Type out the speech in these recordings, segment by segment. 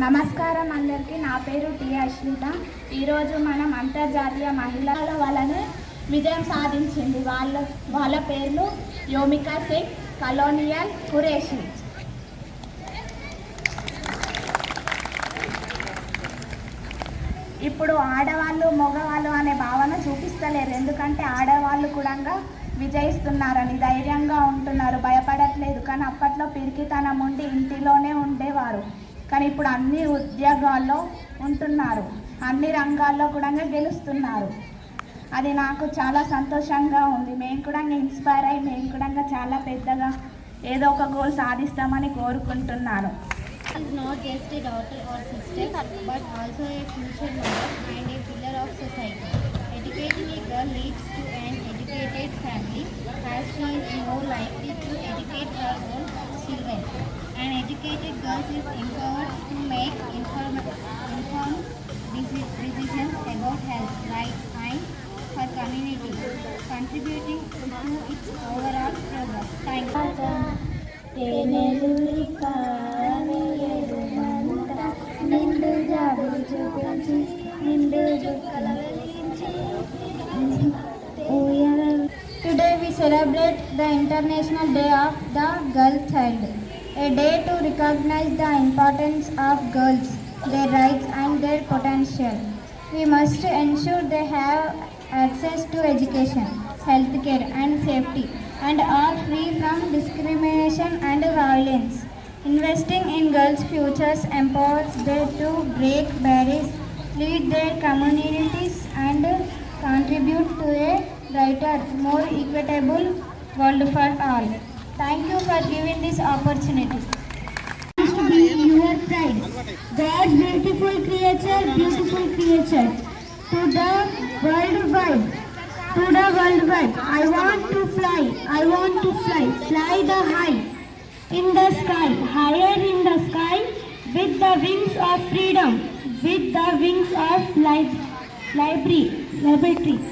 నమస్కారం అందరికీ. నా పేరు టి అశ్విత. ఈరోజు మనం అంతర్జాతీయ మహిళల వలన విజయం సాధించింది. వాళ్ళ వాళ్ళ పేర్లు యోమికా సింగ్ కలోనియల్ ఖురేషి. ఇప్పుడు ఆడవాళ్ళు మగవాళ్ళు అనే భావన చూపిస్తలేరు. ఎందుకంటే ఆడవాళ్ళు కూడా విజయిస్తున్నారని ధైర్యంగా ఉంటున్నారు భయపడట్లేదు. కానీ అప్పట్లో పిరికితనం ఉండి ఇంటిలోనే ఉండేవారు. కానీ ఇప్పుడు అన్ని ఉద్యోగాల్లో ఉంటున్నారు. అన్ని రంగాల్లో కూడా గెలుస్తున్నారు. అది నాకు చాలా సంతోషంగా ఉంది. మేము కూడా ఇన్స్పైర్ అయ్యి మేము కూడా చాలా పెద్దగా ఏదో ఒక గోల్ సాధిస్తామని కోరుకుంటున్నాను. Not just just our sister but also but also educated girls is empowered to make informed, decisions about health, rights and her community, contributing to its overall progress. Thank you. Today we celebrate the International Day of the Girl Child a day to recognize the importance of girls, their rights and their potential. We must ensure they have access to education, healthcare and safety and are free from discrimination and violence. Investing in girls' futures empowers them to break barriers, lead their communities and contribute to a brighter, more equitable world for all. Thank you for giving this opportunity. To be your pride. God's beautiful creature, beautiful creature. To the world wide. To the world wide. I want to fly. I want to fly. Fly the high. In the sky. Higher in the sky. With the wings of freedom. With the wings of life. Library. Liberty.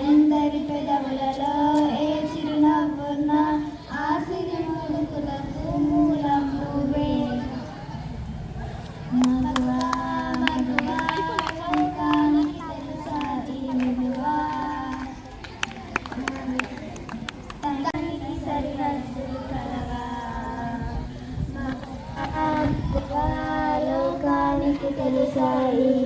ఎందరి పెదవులలో ఏ చిరునవ్వున్న ఆ సిరి ముడుకులకు మూలం నువ్వే మగువా మగువా లోకానికి తెలుసా ఈ విలువా తనకి సరిహద్దులు కలవా మగువా లోకానికి తెలుసా ఈ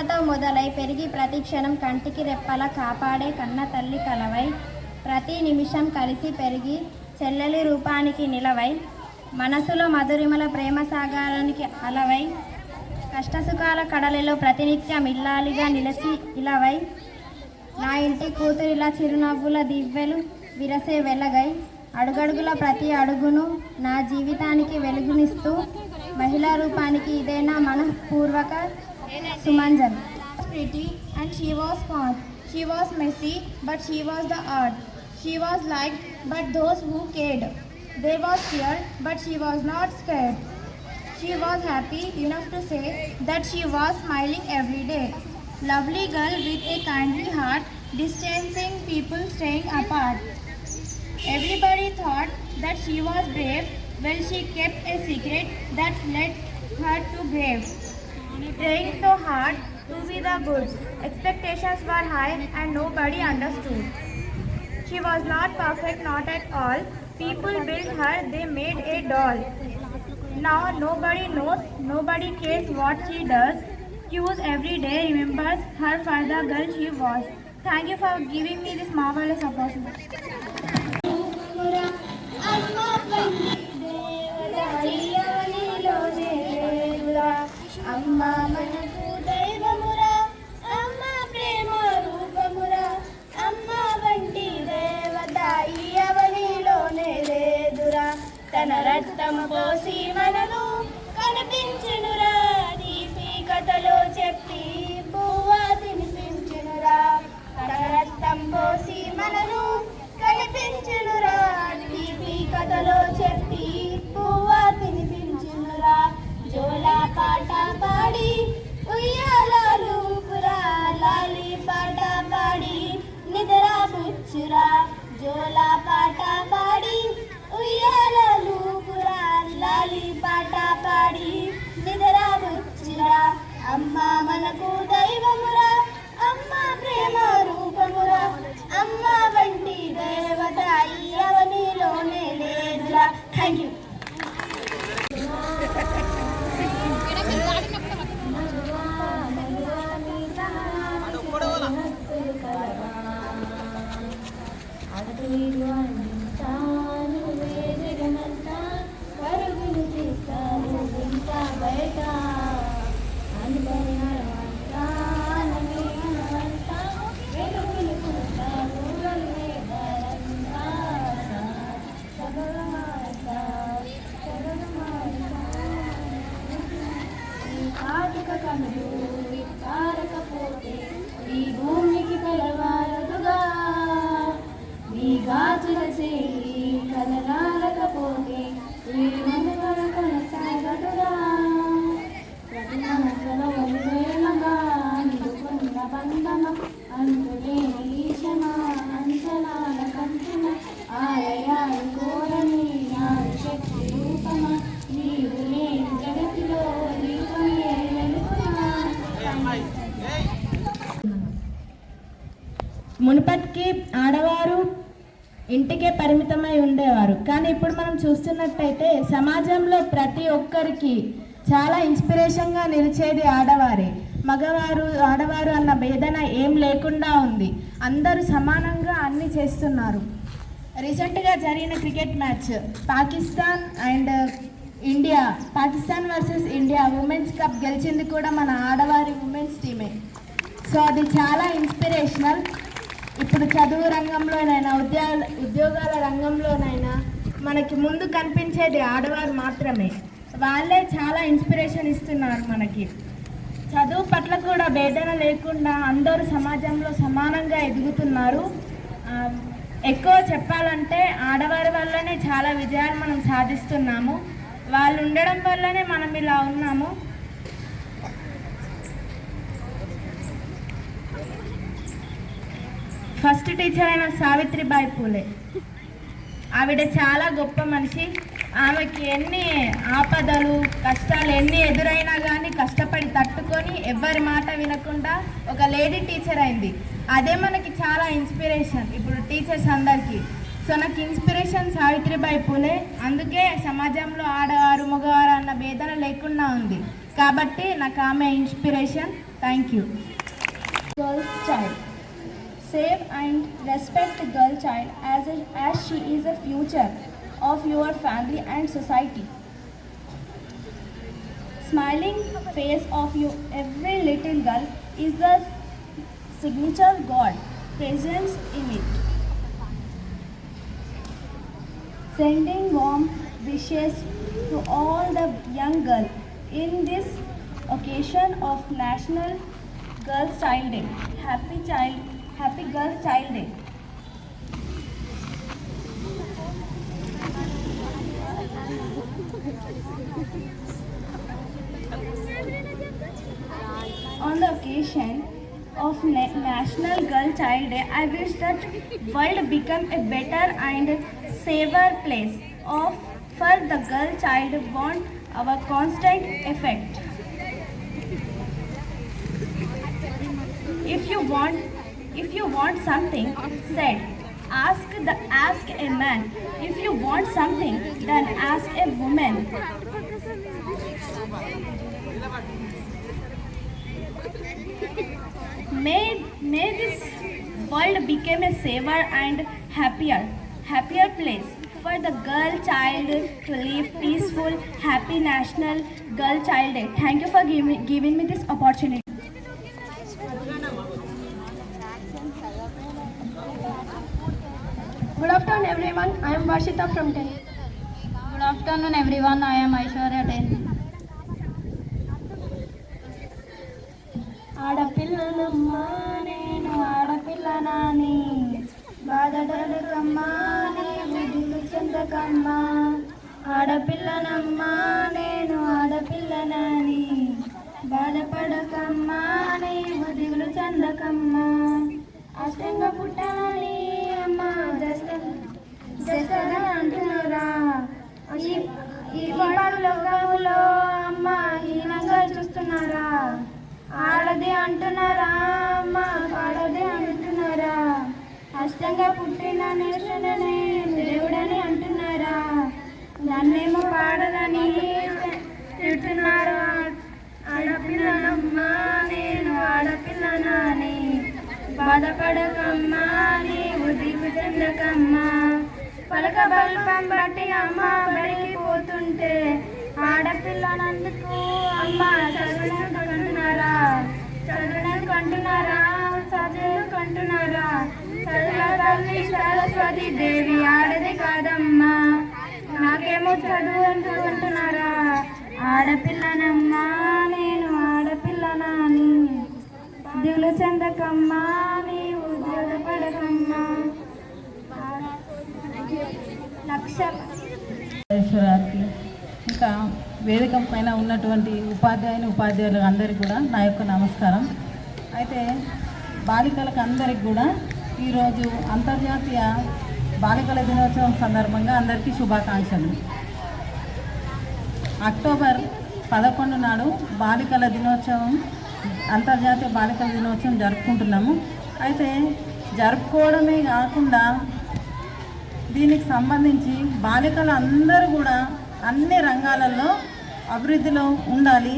పుట్టుకతో మొదలై పెరిగి ప్రతి క్షణం కంటికి రెప్పల కాపాడే కన్న తల్లి కలవై ప్రతి నిమిషం కలిసి పెరిగి చెల్లెలి రూపానికి నిలవై మనసులో మధురిమల ప్రేమ సాగారానికి అలవై కష్టసుఖాల కడలిలో ప్రతినిత్యం ఇల్లాలిగా నిలిచి ఇలవై నా ఇంటి కూతురిలా చిరునవ్వుల దివ్వెలు విరసే వెలగై అడుగడుగుల ప్రతి అడుగును నా జీవితానికి వెలుగునిస్తూ మహిళా రూపానికి ఇదేనా మనఃపూర్వక Sumanjan. Pretty and she was smart. She was messy but she was the art. She was liked but those who cared. They was feared but she was not scared. She was happy enough to say that she was smiling every day. Lovely girl with a kindly heart, distancing people staying apart. Everybody thought that she was brave, well she kept a secret that led her to grave trying so hard to be the good. Expectations were high and nobody understood. She was not perfect, not at all. People built her, they made a doll. Now nobody knows, nobody cares what she does. Cues every day remembers her for the girl she was. Thank you for giving me this marvelous opportunity. అమ్మ మనకు దైవమురా అమ్మ ప్రేమ రూపమురా. అమ్మ వంటి దేవత ఈ అవనిలోనే లేదురా. తన రక్తం పోసి మనను కనిపించునురా. లేదురా థ్యాంక్ పరిమితమై ఉండేవారు. కానీ ఇప్పుడు మనం చూస్తున్నట్టయితే సమాజంలో ప్రతి ఒక్కరికి చాలా ఇన్స్పిరేషన్గా నిలిచేది ఆడవారే. మగవారు ఆడవారు అన్న భేదన ఏం లేకుండా ఉంది. అందరూ సమానంగా అన్ని చేస్తున్నారు. రీసెంట్గా జరిగిన cricket match Pakistan and India Pakistan versus India women's cup గెలిచింది కూడా మన ఆడవారి ఉమెన్స్ టీమే. సో అది చాలా ఇన్స్పిరేషనల్. ఇప్పుడు చదువు రంగంలోనైనా ఉద్యోగ ఉద్యోగాల రంగంలోనైనా మనకి ముందు కనిపించేది ఆడవారు మాత్రమే. వాళ్ళే చాలా ఇన్స్పిరేషన్ ఇస్తున్నారు మనకి. చదువు పట్ల కూడా భేదన లేకుండా అందరూ సమాజంలో సమానంగా ఎదుగుతున్నారు. ఎక్కువ చెప్పాలంటే ఆడవారి వల్లనే చాలా విజయాలు మనం సాధిస్తున్నాము. వాళ్ళు ఉండడం వల్లనే మనం ఇలా ఉన్నాము. ఫస్ట్ టీచర్ అయిన సావిత్రిబాయి పూలే. ఆవిడ చాలా గొప్ప మనిషి. ఆమెకి ఎన్ని ఆపదలు కష్టాలు ఎన్ని ఎదురైనా కానీ కష్టపడి తట్టుకొని ఎవ్వరి మాట వినకుండా ఒక లేడీ టీచర్ అయింది. అదే మనకి చాలా ఇన్స్పిరేషన్ ఇప్పుడు టీచర్స్ అందరికీ. సో నాకు ఇన్స్పిరేషన్ సావిత్రిబాయి పూలే. అందుకే సమాజంలో ఆడవారు మగవారు అన్న భేదన లేకుండా ఉంది. కాబట్టి నాకు ఆమె inspiration thank you girls child Save and respect the girl child as, a, as she is the future of your family and society. Smiling face of you, every little girl is the signature God presence in it. Sending warm wishes to all the young girls in this occasion of National Girls Child Day. Happy Child, Happy Girls Child Day. On the occasion of Na- National Girl Child Day, I wish that world become a better and safer place of for the girl child want our constant effect. If you want if you want something, said, ask the ask a man. If you want something, then ask a woman. May, may this world become a safer and happier, happier place for the girl child to live peaceful, happy National Girl Child Day. Thank you for giving, giving me this opportunity. Afternoon, everyone. I am Varshita from 10. Good afternoon, everyone. I am Aishwarya 10. ఆడపిల్లనమ్మా నేను ఆడపిల్లనాని బాధడలకమ్మా దిగు చెందకమ్మా ఆడపిల్లనమ్మా నేను ఆడపిల్లనాని బాధపడకమ్మా నీవు దిగులు చెందకమ్మా అష్టంగా పుట్టాలని అమ్మా అంటున్నారా? ఈ లోకంలో అమ్మ హీనంగా చూస్తున్నారా? ఆడది అంటున్నారా? అమ్మ పాడది అంటున్నారా? అష్టంగా పుట్టిన నేషననే దేవుడని అంటున్నారా? నన్నేమో పాడదని తిడుతున్నారా ఆడపిల్లనమ్మా నేను ఆడపిల్లనాని. బాధపడకమ్మా నీవు దిగు చెందకమ్మా పలక బల్పం బట్టి అమ్మ బడికి పోతుంటే ఆడపిల్లనందుకు అమ్మ చదువులకు అంటున్నారా చదువులకు అంటున్నారా చదువులకు అంటున్నారా చదువుల తల్లి సరస్వతి దేవి ఆడది కాదమ్మా. నాకేమో చదువు అంటూ అంటున్నారా ఆడపిల్లనమ్మా నేను ఆడపిల్లనాని. దిగులు చెందకమ్మా నీవు బాధపడకమ్మా ఇంకా వేదిక పైన ఉన్నటువంటి ఉపాధ్యాయుని ఉపాధ్యాయులు అందరికీ కూడా నా యొక్క నమస్కారం. అయితే బాలికలకు అందరికి కూడా ఈరోజు అంతర్జాతీయ బాలికల దినోత్సవం సందర్భంగా అందరికీ శుభాకాంక్షలు. అక్టోబర్ పదకొండు నాడు బాలికల దినోత్సవం అంతర్జాతీయ బాలికల దినోత్సవం జరుపుకుంటున్నాము. అయితే జరుపుకోవడమే కాకుండా దీనికి సంబంధించి బాలికలు అందరూ కూడా అన్ని రంగాలలో అభివృద్ధిలో ఉండాలి.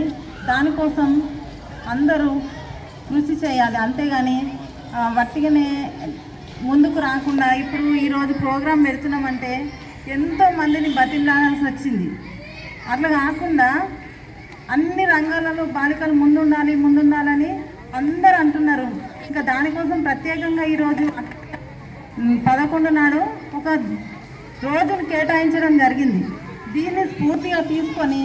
దానికోసం అందరూ కృషి చేయాలి. అంతేగాని వట్టిగానే ముందుకు రాకుండా ఇప్పుడు ఈరోజు ప్రోగ్రాం పెడుతున్నామంటే ఎంతో మందిని బతిలాడాల్సి వచ్చింది. అట్లా కాకుండా అన్ని రంగాలలో బాలికలు ముందుండాలి ముందుండాలని అందరూ అంటున్నారు. ఇంకా దానికోసం ప్రత్యేకంగా ఈరోజు పదకొండు నాడు ఒక రోజును కేటాయించడం జరిగింది. దీన్ని స్ఫూర్తిగా తీసుకొని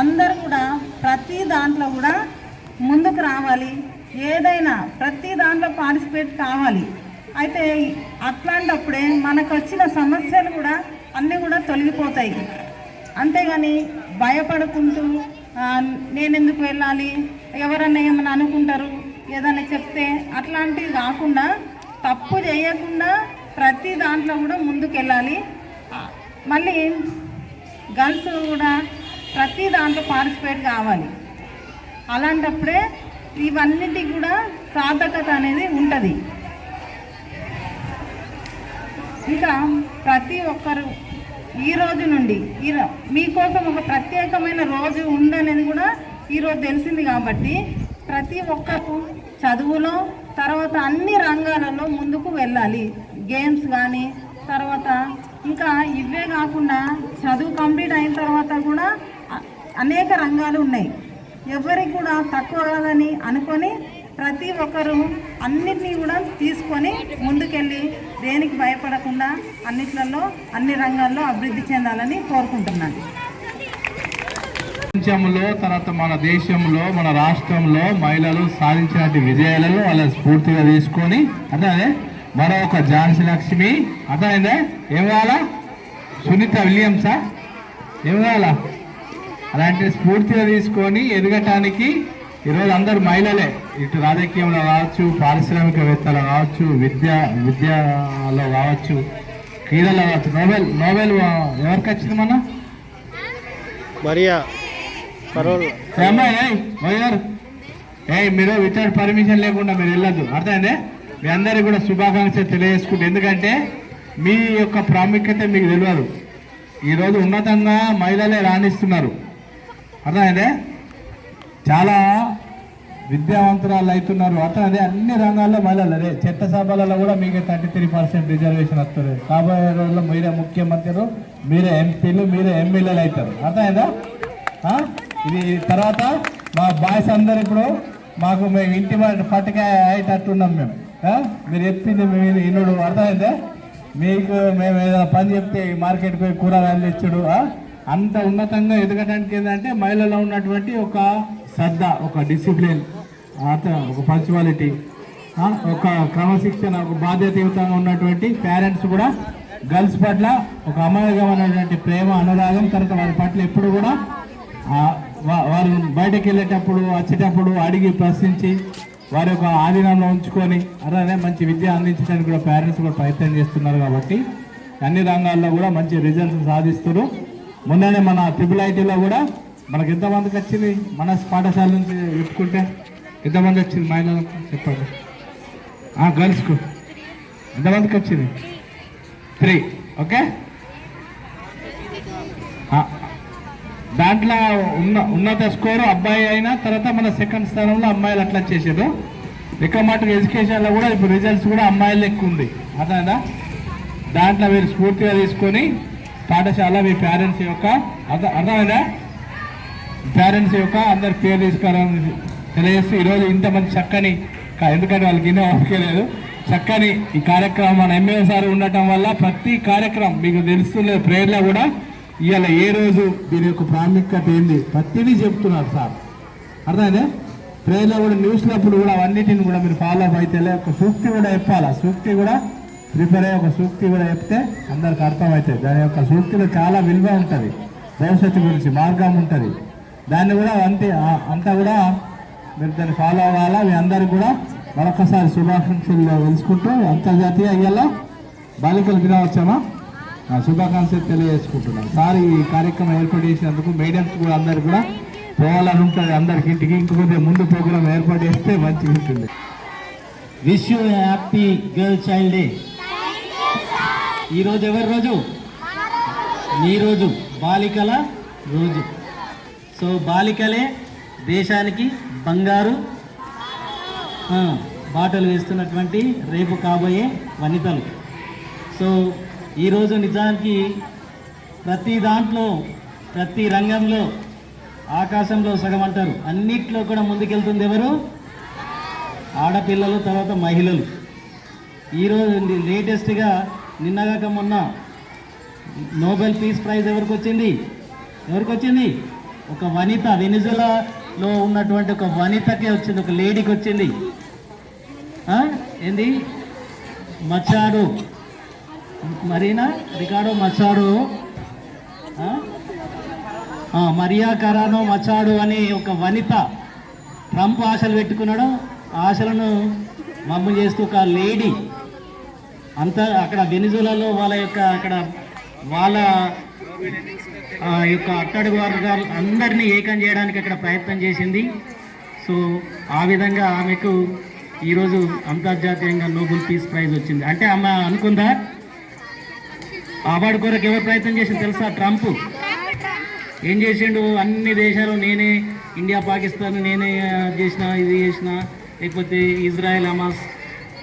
అందరూ కూడా ప్రతి దాంట్లో కూడా ముందుకు రావాలి. ఏదైనా ప్రతి దాంట్లో పార్టిసిపేట్ కావాలి. అయితే అట్లాంటప్పుడే మనకు వచ్చిన సమస్యలు కూడా అన్నీ కూడా తొలగిపోతాయి. అంతేగాని భయపడుకుంటూ నేను నేనెందుకు వెళ్ళాలి? ఎవరన్నా ఏమైనా అనుకుంటారు? ఏదైనా చెప్తే అట్లాంటివి కాకుండా తప్పు చేయకుండా ప్రతి దాంట్లో కూడా ముందుకు వెళ్ళాలి ఆ, మళ్ళీ గర్ల్స్ కూడా ప్రతి దాంట్లో పార్టిసిపేట్ కావాలి. అలాంటప్పుడే ఇవన్నిటికి కూడా సార్థకత అనేది ఉంటుంది. ఇంకా ప్రతి ఒక్కరు ఈ రోజు నుండి ఈ మీకోసం ఒక ప్రత్యేకమైన రోజు ఉందనేది కూడా ఈరోజు తెలిసింది కాబట్టి ప్రతి ఒక్కరు చదువులో తర్వాత అన్ని రంగాలలో ముందుకు వెళ్ళాలి. గేమ్స్ కానీ తర్వాత ఇంకా ఇవే కాకుండా చదువు కంప్లీట్ అయిన తర్వాత కూడా అనేక రంగాలు ఉన్నాయి. ఎవరికి కూడా తక్కువ కాదని అనుకొని ప్రతి ఒక్కరు అన్నిటినీ కూడా తీసుకొని ముందుకెళ్ళి దేనికి భయపడకుండా అన్నిట్లలో అన్ని రంగాల్లో అభివృద్ధి చెందాలని కోరుకుంటున్నాను. ప్రపంచంలో తర్వాత మన దేశంలో మన రాష్ట్రంలో మహిళలు సాధించిన విజయాలను అలా స్ఫూర్తిగా తీసుకొని అదే మరో ఒక ఝాన్సీ లక్ష్మి అర్థమైందే? ఏం కావాలా? సునీత విలియమ్సా? ఏం కావాలా? అలాంటి స్ఫూర్తిగా తీసుకొని ఎదగటానికి ఈరోజు అందరు మహిళలే. ఇటు రాజకీయంలో కావచ్చు పారిశ్రామికవేత్తలు కావచ్చు విద్య విద్యలో కావచ్చు క్రీడలో కావచ్చు. నోబెల్ నోబెల్ ఎవరికి వచ్చింది మన మరియా కరోల్ ఏ మీరు వితౌట్ పర్మిషన్ లేకుండా మీరు వెళ్ళొద్దు. అర్థమైందే? మీ అందరికీ కూడా శుభాకాంక్షలు తెలియజేసుకుంటే ఎందుకంటే మీ యొక్క ప్రాముఖ్యత మీకు తెలియదు. ఈరోజు ఉన్నతంగా మహిళలే రాణిస్తున్నారు. అర్థమైందే? చాలా విద్యావంతురాలు అవుతున్నారు. అర్థమైందే? అన్ని రంగాల్లో మహిళలు. అదే చట్టసభలలో కూడా మీకు థర్టీ త్రీ పర్సెంట్ రిజర్వేషన్ వస్తుంది కాబోయే రోజుల్లో మీరే ముఖ్యమంత్రులు మీరే ఎంపీలు మీరే ఎమ్మెల్యేలు అవుతారు. అర్థమైందా? ఇది తర్వాత మా బాయ్స్ అందరు ఇప్పుడు మాకు మేము ఇంటి పట్టుకాయ అయ్యేటట్టున్నాం మేము. మీరు చెప్పింది మేము ఇన్నుడు అర్థమైందే? మీకు మేము ఏదైనా పని చెప్తే మార్కెట్కి పోయి కూరగాయలు తెచ్చుడు అంత ఉన్నతంగా ఎదగడానికి ఏంటంటే మహిళలో ఉన్నటువంటి ఒక శ్రద్ధ ఒక డిసిప్లిన్ ఒక పంచువాలిటీ ఒక క్రమశిక్షణ ఒక బాధ్యతయుతంగా ఉన్నటువంటి పేరెంట్స్ కూడా గర్ల్స్ పట్ల ఒక అమాయకమైనటువంటి ప్రేమ అనురాగం తర్వాత వారి పట్ల ఎప్పుడు కూడా వారు బయటకు వెళ్ళేటప్పుడు వచ్చేటప్పుడు అడిగి ప్రశ్నించి వారి యొక్క ఆధీనంలో ఉంచుకొని అలానే మంచి విద్య అందించడానికి కూడా పేరెంట్స్ కూడా ప్రయత్నం చేస్తున్నారు కాబట్టి అన్ని రంగాల్లో కూడా మంచి రిజల్ట్స్ సాధిస్తున్నారు. మొన్ననే మన ట్రిపుల్ ఐటీలో కూడా మనకి ఎంతమందికి వచ్చింది? మన పాఠశాల నుంచి చెప్పుకుంటే ఎంతమంది వచ్చింది? మహిళలకు చెప్పండి. గర్ల్స్కు ఎంతమందికి వచ్చింది? త్రీ ఓకే దాంట్లో ఉన్న ఉన్నత స్కోరు అబ్బాయి అయినా తర్వాత మన సెకండ్ స్థానంలో అమ్మాయిలు అట్లా చేసారు ఎక్కువ మాట ఎడ్యుకేషన్లో కూడా ఇప్పుడు రిజల్ట్స్ కూడా అమ్మాయిలు ఎక్కువ ఉంది. అర్థమైందా? దాంట్లో మీరు స్ఫూర్తిగా తీసుకొని పాఠశాల మీ పేరెంట్స్ యొక్క అర్థమైనా పేరెంట్స్ యొక్క అందరి పేరు తీసుకోవాలని తెలియజేస్తూ ఈరోజు ఇంత మంచి చక్కని ఎందుకంటే వాళ్ళకి ఎన్నో ఓపిక లేదు. చక్కని ఈ కార్యక్రమం మన ఎమ్మెల్యే సార్ ఉండటం వల్ల ప్రతి కార్యక్రమం మీకు తెలుస్తున్న ప్రేయర్లో కూడా ఇవాళ ఏ రోజు దీని యొక్క ప్రాముఖ్యత ఏంది? ప్రతిదీ చెప్తున్నారు సార్. అర్థమైనా ప్రజలు కూడా న్యూస్లప్పుడు కూడా అవన్నిటిని కూడా మీరు ఫాలో అప్ అయితే ఒక సూక్తి కూడా చెప్పాలి. సూక్తి కూడా ప్రిపేర్ అయ్యి ఒక సూక్తి కూడా చెప్తే అందరికి అర్థమవుతుంది. దాని యొక్క సూక్తిలో చాలా విలువ ఉంటుంది. భవిష్యత్తు గురించి మార్గం ఉంటుంది. దాన్ని కూడా అంతే అంతా కూడా మీరు దాన్ని ఫాలో అవ్వాలా? మీ అందరికి కూడా మరొకసారి శుభాకాంక్షలు తెలుసుకుంటూ అంతర్జాతీయ అయ్యేలా బాలికల దినోత్సవం. శుభాకాంక్షలు తెలియజేసుకుంటున్నాను. సార్ ఈ కార్యక్రమం ఏర్పాటు చేసినందుకు మేడమ్స్ కూడా అందరు కూడా పోవాలని ఉంటుంది. అందరికి ఇంటికి ఇంకొకటి ముందు ప్రోగ్రాం ఏర్పాటు చేస్తే మంచిగా ఉంటుంది. Wish you happy girl child day ఈరోజు ఎవరి రోజు? మీ రోజు బాలికల రోజు. సో బాలికలే దేశానికి బంగారు. బాటలు వేస్తున్నటువంటి రేపు కాబోయే వనితలు. సో ఈరోజు నిజానికి ప్రతి దాంట్లో ప్రతి రంగంలో ఆకాశంలో సగం అంటారు. అన్నిట్లో కూడా ముందుకెళ్తుంది ఎవరు? ఆడపిల్లలు తర్వాత మహిళలు. ఈరోజు లేటెస్ట్గా నిన్నగాక మొన్న నోబెల్ పీస్ ప్రైజ్ ఎవరికి వచ్చింది? ఎవరికి వచ్చింది? ఒక వనిత వెనిజులాలో ఉన్నటువంటి ఒక వనితకే వచ్చింది ఒక లేడీకి వచ్చింది. ఏంది? Machado. Marina? Ricardo Machado? Maria Corina Machado అనే ఒక వనిత ట్రంప్ ఆశలు పెట్టుకున్నాడు. ఆశలను మమ్మ చేస్తూ ఒక లేడీ అంత అక్కడ వెనిజులాలో వాళ్ళ యొక్క అక్కడ వాళ్ళ యొక్క అట్టడుగు వర్గాలు అందరినీ ఏకం చేయడానికి అక్కడ ప్రయత్నం చేసింది. సో ఆ విధంగా ఆమెకు ఈరోజు అంతర్జాతీయంగా నోబెల్ పీస్ ప్రైజ్ వచ్చింది. అంటే ఆమె అనుకుందా? అవార్డు కొరకు ఎవరు ప్రయత్నం చేసింది తెలుసా? ట్రంప్. ఏం చేసిండు? అన్ని దేశాలు నేనే ఇండియా పాకిస్తాన్ నేనే చేసిన ఇది చేసిన లేకపోతే ఇజ్రాయెల్ హమాస్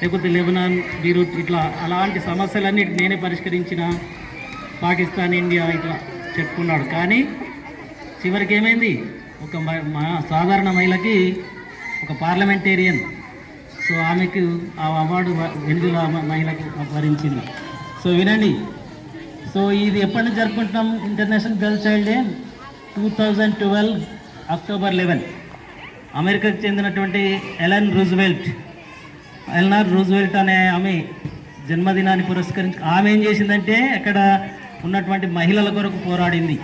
లేకపోతే లెబనాన్ బీరూట్ ఇట్లా అలాంటి సమస్యలన్నీ నేనే పరిష్కరించిన. పాకిస్తాన్ ఇండియా ఇట్లా చెప్పుకున్నాడు. కానీ చివరికి ఏమైంది? ఒక మా మ- సాధారణ మహిళకి ఒక పార్లమెంటేరియన్. సో ఆమెకు ఆ అవార్డు వ- మహిళకు వరించింది. సో వినండి సో ఇది ఎప్పటి నుంచి జరుపుకుంటున్నాం? International girl child day two thousand twelve October eleven అమెరికాకు చెందినటువంటి ఎలన్ రూజ్వెల్ట్ ఎల్నార్ రూజ్వెల్ట్ అనే ఆమె జన్మదినాన్ని పురస్కరించి ఆమె ఏం చేసిందంటే అక్కడ ఉన్నటువంటి మహిళల కొరకు పోరాడింది.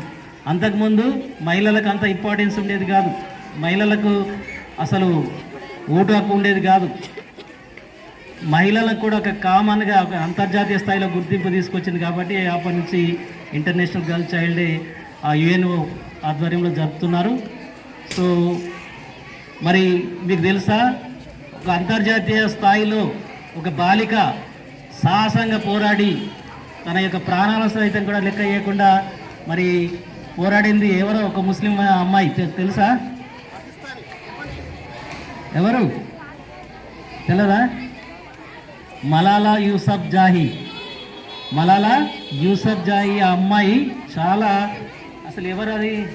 అంతకుముందు మహిళలకు అంత ఇంపార్టెన్స్ ఉండేది కాదు. మహిళలకు అసలు ఓటు హక్కు ఉండేది కాదు. మహిళలకు కూడా ఒక కామన్గా ఒక అంతర్జాతీయ స్థాయిలో గుర్తింపు తీసుకొచ్చింది కాబట్టి అప్పటి నుంచి ఇంటర్నేషనల్ గర్ల్ చైల్డ్ డే ఆ యుఎన్ఓ ఆధ్వర్యంలో జరుపుతున్నారు. సో మరి మీకు తెలుసా? ఒక అంతర్జాతీయ స్థాయిలో ఒక బాలిక సాహసంగా పోరాడి తన యొక్క ప్రాణాల సైతం కూడా లెక్క చేయకుండా మరి పోరాడింది ఎవరో ఒక ముస్లిం అమ్మాయి తెలుసా? ఎవరు? తెలదా? మలాలా యూసఫ్ జాహీ. మలాలా యూసఫ్ జాహీ ఆ అమ్మాయి చాలా అసలు ఎవరు అది?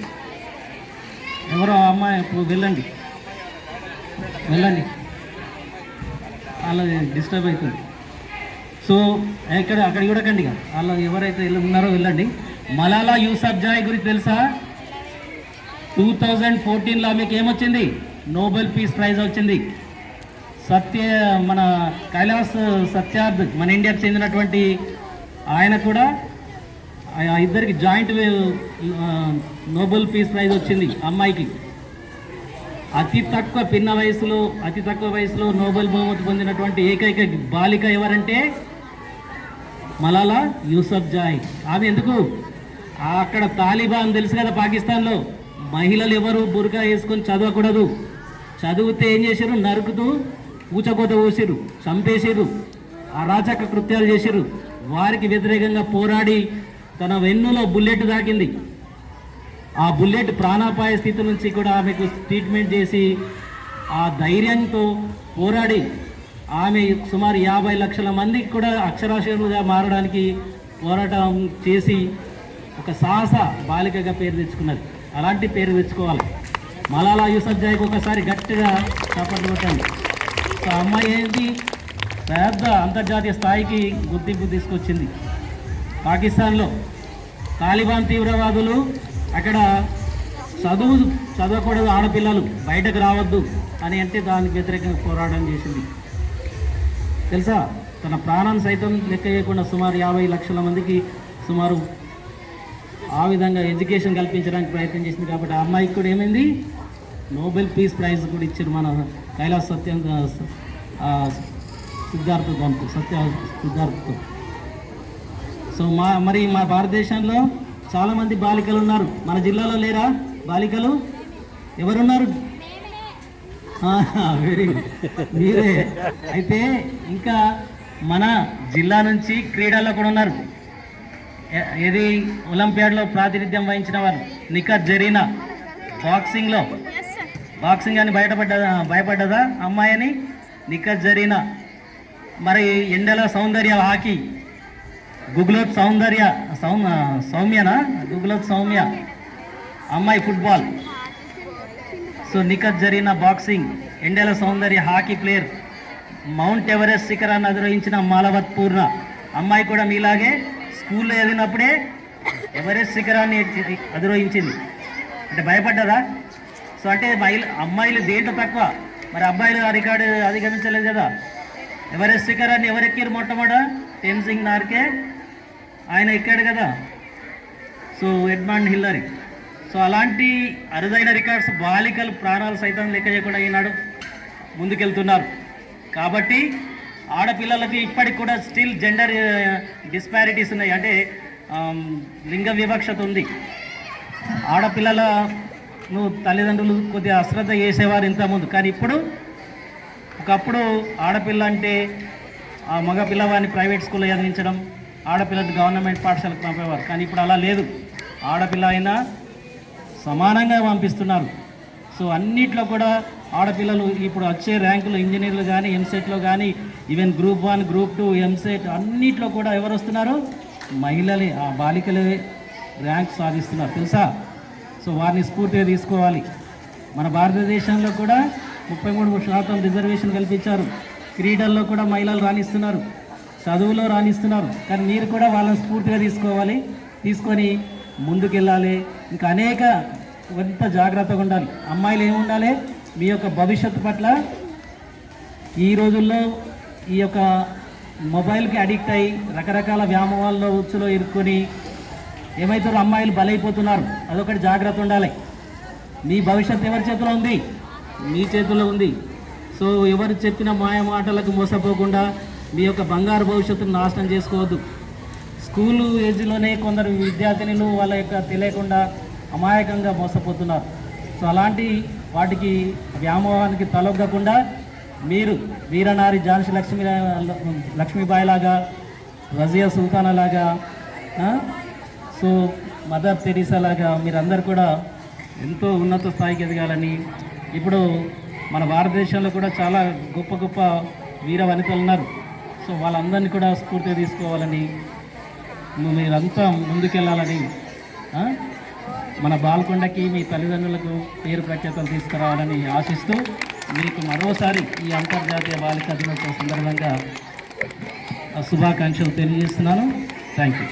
ఎవరో ఆ అమ్మాయి? ఇప్పుడు వెళ్ళండి. వెళ్ళండి. అలా డిస్టర్బ్ అవుతుంది. సో ఎక్కడ అక్కడ చూడకండి ఇక. వాళ్ళు ఎవరైతే ఉన్నారో వెళ్ళండి. మలాలా యూసఫ్ జాయ్ గురించి తెలుసా? టూ థౌజండ్ ఫోర్టీన్లో మీకు ఏమొచ్చింది? నోబెల్ పీస్ ప్రైజ్ వచ్చింది. సత్య మన కైలాస్ సత్యార్థ్ మన ఇండియాకు చెందినటువంటి ఆయన కూడా ఇద్దరికి జాయింట్ నోబెల్ పీస్ ప్రైజ్ వచ్చింది అమ్మాయికి. అతి తక్కువ పిన్న వయసులో అతి తక్కువ వయసులో నోబెల్ బహుమతి పొందినటువంటి ఏకైక బాలిక ఎవరంటే మలాలా యూసఫ్ జాయ్. ఆమె ఎందుకు? అక్కడ తాలిబాన్ తెలుసు కదా పాకిస్తాన్లో. మహిళలు ఎవరు బురకా వేసుకొని చదవకూడదు. చదివితే ఏం చేశారు? నరుకుతూ ఊచకోత పోసిరు చంపేసిరు అరాచక కృత్యాలు చేసిరు. వారికి వ్యతిరేకంగా పోరాడి తన వెన్నులో బుల్లెట్ దాకింది. ఆ బుల్లెట్ ప్రాణాపాయ స్థితి నుంచి కూడా ఆమెకు ట్రీట్మెంట్ చేసి ఆ ధైర్యంతో పోరాడి ఆమె సుమారు యాభై లక్షల మందికి కూడా అక్షరాస్యులుగా మారడానికి పోరాటం చేసి ఒక సాహస బాలికగా పేరు తెచ్చుకున్నది. అలాంటి పేరు తెచ్చుకోవాలి. మలాలా యూసఫ్ జాయ్కి ఒకసారి గట్టిగా చప్పట్లు కొట్టండి. ఒక అమ్మాయి ఏంటి పెద్ద అంతర్జాతీయ స్థాయికి గుర్తింపు తీసుకొచ్చింది. పాకిస్తాన్లో తాలిబాన్ తీవ్రవాదులు అక్కడ చదువు చదవకూడదు ఆడపిల్లలు బయటకు రావద్దు అని అంటే దానికి వ్యతిరేకంగా పోరాటం చేసింది. తెలుసా? తన ప్రాణం సైతం లెక్క చేయకుండా సుమారు యాభై లక్షల మందికి సుమారు ఆ విధంగా ఎడ్యుకేషన్ కల్పించడానికి ప్రయత్నం చేసింది కాబట్టి ఆ అమ్మాయికి కూడా ఏమైంది? నోబెల్ పీస్ ప్రైజ్ కూడా ఇచ్చారు మన కైలాస్ సత్యం ఆ, సత్య సిద్ధార్థతో. సో మా మరి మా భారతదేశంలో చాలామంది బాలికలు ఉన్నారు. మన జిల్లాలో లేరా బాలికలు? ఎవరున్నారు? వెరీ మీరే. అయితే ఇంకా మన జిల్లా నుంచి క్రీడల్లో కూడా ఉన్నారు. ఏది ఒలింపియాడ్లో ప్రాతినిధ్యం వహించిన వారు? నిఖత్ జరీనా. బాక్సింగ్లో. బాక్సింగ్ అని బయటపడ్డదా భయపడ్డదా? అమ్మాయి అని మరి ఎండల సౌందర్య హాకీ. గుగ్లోత్ సౌందర్య సౌ సౌమ్యనా? గుగ్లోత్ సౌమ్య. అమ్మాయి ఫుట్బాల్. సో నిఖత్ జరిగిన బాక్సింగ్ ఎండల Soundarya hockey player. Mount Everest శిఖరాన్ని అధిరోహించిన మాలవత్ పూర్ణ అమ్మాయి కూడా మీలాగే స్కూల్లో చదివినప్పుడే ఎవరెస్ట్ శిఖరాన్ని అధిరోహించింది. అంటే భయపడ్డదా? సో అంటే మహిళ అమ్మాయిలు దేంట్లో తక్కువ? మరి అబ్బాయిలు ఆ రికార్డు అధిగమించలేదు కదా. ఎవరెస్ట్ శిఖరాన్ని ఎవరెక్కిరు మొట్టమొదట? టెన్సింగ్ నార్కే. ఆయన ఎక్కాడు కదా. So ఎడ్మాండ్ Hillary. సో అలాంటి అరుదైన రికార్డ్స్ బాలికలు ప్రాణాలు సైతం లెక్క చేయకుండా ఈనాడు ముందుకెళ్తున్నారు. కాబట్టి ఆడపిల్లలకి ఇప్పటికి కూడా స్టిల్ జెండర్ డిస్పారిటీస్ ఉన్నాయి. అంటే లింగ వివక్షత ఉంది. ఆడపిల్లల నువ్వు తల్లిదండ్రులు కొద్దిగా అశ్రద్ధ చేసేవారు ఇంతకుముందు కానీ ఇప్పుడు ఒకప్పుడు ఆడపిల్ల అంటే ఆ మగ పిల్లవాడిని ప్రైవేట్ స్కూల్లో చదివించడం ఆడపిల్లని గవర్నమెంట్ పాఠశాలకు పంపేవారు. కానీ ఇప్పుడు అలా లేదు. ఆడపిల్ల అయినా సమానంగా పంపిస్తున్నారు. సో అన్నిట్లో కూడా ఆడపిల్లలు ఇప్పుడు వచ్చే ర్యాంకులు ఇంజనీర్లు కానీ ఎంసెట్లో కానీ even group one group two EAMCET అన్నిట్లో కూడా ఎవరు వస్తున్నారు? మహిళలే. ఆ బాలికలే ర్యాంక్ సాధిస్తున్నారు. తెలుసా? సో వారిని స్ఫూర్తిగా తీసుకోవాలి. మన భారతదేశంలో కూడా ముప్పై మూడు శాతం రిజర్వేషన్ కల్పించారు. క్రీడల్లో కూడా మహిళలు రాణిస్తున్నారు. చదువులో రాణిస్తున్నారు. కానీ మీరు కూడా వాళ్ళని స్ఫూర్తిగా తీసుకోవాలి. తీసుకొని ముందుకెళ్ళాలి. ఇంకా అనేక ఎంత జాగ్రత్తగా ఉండాలి. అమ్మాయిలు ఏమి మీ యొక్క భవిష్యత్తు పట్ల ఈ రోజుల్లో ఈ యొక్క మొబైల్కి అడిక్ట్ అయ్యి రకరకాల వ్యామోహాల్లో ఉచ్చులో ఇరుక్కొని ఏమవుతారో అమ్మాయిలు బలైపోతున్నారు అదొకటి జాగ్రత్త ఉండాలి. మీ భవిష్యత్తు ఎవరి చేతిలో ఉంది? మీ చేతిలో ఉంది. సో ఎవరు చెప్పిన మాయ మాటలకు మోసపోకుండా మీ యొక్క బంగారు భవిష్యత్తును నాశనం చేసుకోవద్దు. స్కూలు ఏజ్లోనే కొందరు విద్యార్థినులు వాళ్ళ యొక్క తెలియకుండా అమాయకంగా మోసపోతున్నారు. సో అలాంటి వాటికి వ్యామోహానికి తలొగ్గకుండా మీరు వీరనారి ఝాన్సీ లక్ష్మీ లక్ష్మీబాయి లాగా రజియా సుల్తానా లాగా సో మదర్ తెరీసా లాగా మీరందరూ కూడా ఎంతో ఉన్నత స్థాయికి ఎదగాలని ఇప్పుడు మన భారతదేశంలో కూడా చాలా గొప్ప గొప్ప వీర వనితలు ఉన్నారు. సో వాళ్ళందరినీ కూడా స్ఫూర్తిగా తీసుకోవాలని మీరంతా ముందుకెళ్ళాలని మన బాల్కొండకి మీ తల్లిదండ్రులకు పేరు ప్రఖ్యాతలు తీసుకురావాలని ఆశిస్తూ మీకు మరోసారి ఈ అంతర్జాతీయ బాలిక దినోత్సవం సందర్భంగా శుభాకాంక్షలు తెలియజేస్తున్నాను. Thank you